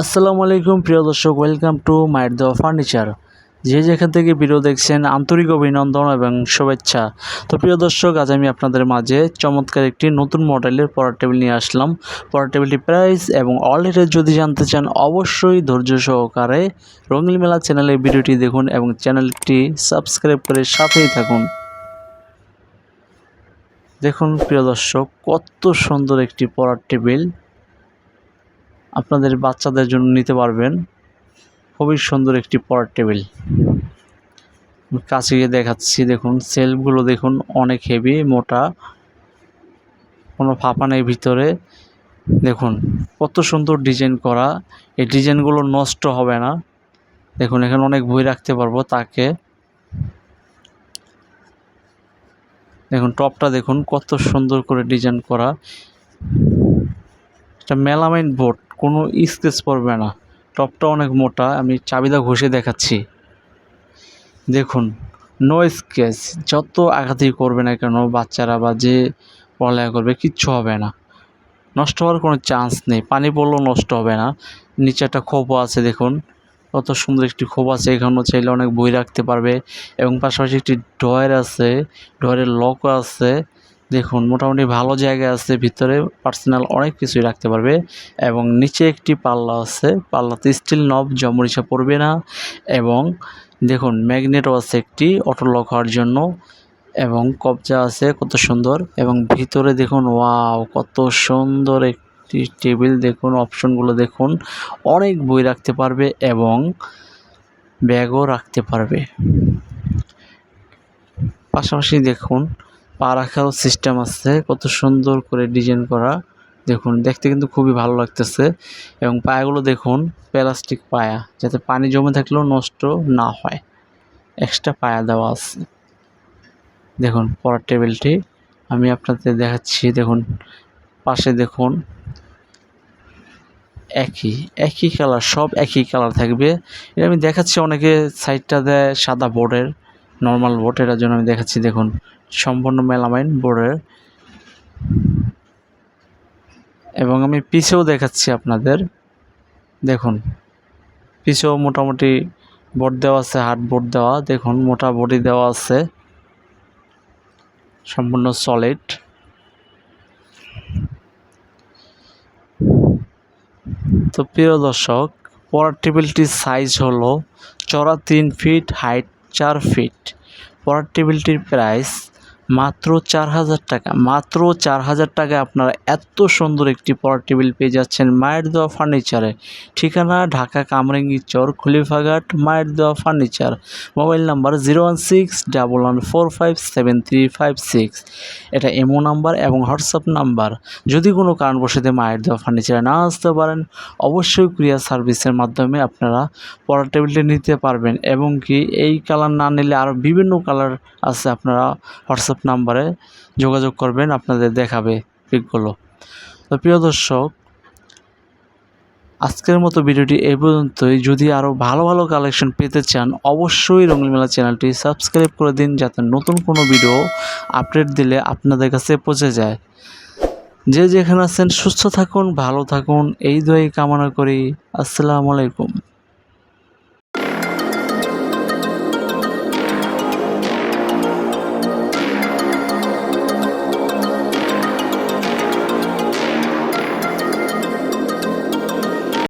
আসসালামু আলাইকুম, প্রিয় দর্শক ওয়েলকাম টু মাইট দেওয়া ফার্নিচার যে যেখান থেকে ভিডিও দেখছেন, আন্তরিক অভিনন্দন এবং শুভেচ্ছা। তো প্রিয় দর্শক, আজ আমি আপনাদের মাঝে চমৎকার একটি নতুন মডেলের পড়ার টেবিল নিয়ে আসলাম। পড়ার টেবিলটি প্রাইস এবং অল যদি জানতে চান, অবশ্যই ধৈর্য সহকারে রঙিল মেলা চ্যানেলের ভিডিওটি দেখুন এবং চ্যানেলটি সাবস্ক্রাইব করে সাথেই থাকুন। দেখুন, প্রিয় দর্শক, কত সুন্দর একটি পড়ার টেবিল আপনাদের বাচ্চাদের জন্য নিতে পারবেন। খুবই সুন্দর একটি পড়ার টেবিল। কাছে গিয়ে দেখাচ্ছি, দেখুন, সেলফগুলো দেখুন, অনেক হেভি মোটা। কোনো ফাঁপা নেই ভিতরে। দেখুন, কত সুন্দর ডিজাইন করা। এই ডিজাইনগুলো নষ্ট হবে না। দেখুন, এখানে অনেক বই রাখতে পারব তাকে। দেখুন, টপটা দেখুন, কত সুন্দর করে ডিজাইন করা। এটা মেলামাইন বোর্ড। কোনো স্কেচ পড়বে না। টপটা অনেক মোটা, আমি চাবিদা ঘষে দেখাচ্ছি। দেখুন নো স্কেচ যত আঘাতই করবে না কেন, বাচ্চারা বা যে পড়ালেখা করবে, কিচ্ছু হবে না। নষ্ট হওয়ার কোনো চান্স নেই, পানি পড়লেও নষ্ট হবে না। নিচে একটা খোপও আছে, দেখুন। কত সুন্দর একটি খোপ আছে, এখানেও চাইলে অনেক বই রাখতে পারবে। এবং পাশাপাশি একটি ড্রয়ার আছে, ড্রয়ারের লকও আছে। দেখুন, মোটামুটি ভালো জায়গা আছে, ভিতরে পার্সোনাল অনেক কিছুই রাখতে পারবে এবং নিচে একটি পাল্লা আছে, পাল্লাতে স্টিল নব জমরিচা পড়বে না এবং দেখুন ম্যাগনেটও আছে একটি অটো লক হওয়ার জন্য এবং কবজা আছে, কত সুন্দর এবং ভিতরে দেখুন ওয়াও কত সুন্দর একটি টেবিল দেখুন অপশনগুলো দেখুন, অনেক বই রাখতে পারবে এবং ব্যাগও রাখতে পারবে। পাশাপাশি দেখুন পা রাখারও সিস্টেম আছে। কত সুন্দর করে ডিজাইন করা। দেখুন, দেখতে কিন্তু খুবই ভালো লাগতেছে। এবং পায়াগুলো দেখুন প্লাস্টিক পায়া, যাতে পানি জমে থাকলেও নষ্ট না হয়। এক্সট্রা পায়া দেওয়া আছে। দেখুন, পড়ার টেবিলটি। আমি আপনাদের দেখাচ্ছি, দেখুন, পাশে দেখুন। একই একই কালার সব একই কালার থাকবে। এটা আমি দেখাচ্ছি, অনেকে সাইডটা দেয় সাদা বোর্ডের নর্মাল এটার জন্য আমি দেখাচ্ছি, দেখুন, সম্পূর্ণ মেলামাইন বোর্ডের। এবং আমি পিছেও দেখাচ্ছি আপনাদের, দেখুন পিছেও মোটামুটি বোর্ড দেওয়া আছে হার্ড বোর্ড দেওয়া, দেখুন, মোটা বডি দেওয়া আছে, সম্পূর্ণ সলিড তো প্রিয় দর্শক, পড়ার টেবিলটির সাইজ হলো, চড়া তিন ফিট হাইট চার ফিট। পড়ার টেবিলটির প্রাইস মাত্র চার হাজার টাকা। মাত্র চার হাজার টাকায় আপনারা এত সুন্দর একটি পড়ার টেবিল পেয়ে যাচ্ছেন মায়ের দেওয়া ফার্নিচারে। ঠিকানা ঢাকা কামরাঙ্গি চর, খুলিফাঘাট, মায়ের দেওয়া furniture. Mobile number zero one six, double one four five seven three five six. এটা এমও নাম্বার এবং হোয়াটসঅ্যাপ নাম্বার। যদি কোনো কারণবশতে মায়ের দেওয়া ফার্নিচারে না আসতে পারেন, অবশ্যই কুরিয়ার সার্ভিসের মাধ্যমে আপনারা পড়ার টেবিলটি নিতে পারবেন এবং কি এই কালার না নিলে আরও বিভিন্ন কালার আছে, আপনারা হোয়াটসঅ্যাপ নাম্বারে যোগাযোগ করবেন, আপনাদের দেখাবে পিকগুলো তো প্রিয় দর্শক, আজকের মতো ভিডিওটি এই পর্যন্তই। যদি আরও ভালো ভালো কালেকশন পেতে চান, অবশ্যই রঙিন মেলা চ্যানেলটি সাবস্ক্রাইব করে দিন, যাতে নতুন কোনো ভিডিও আপডেট দিলে আপনাদের কাছে পৌঁছে যায়। যে যেখানে আছেন, সুস্থ থাকুন, ভালো থাকুন। এই দোয়াই কামনা করি। আসসালামু আলাইকুম।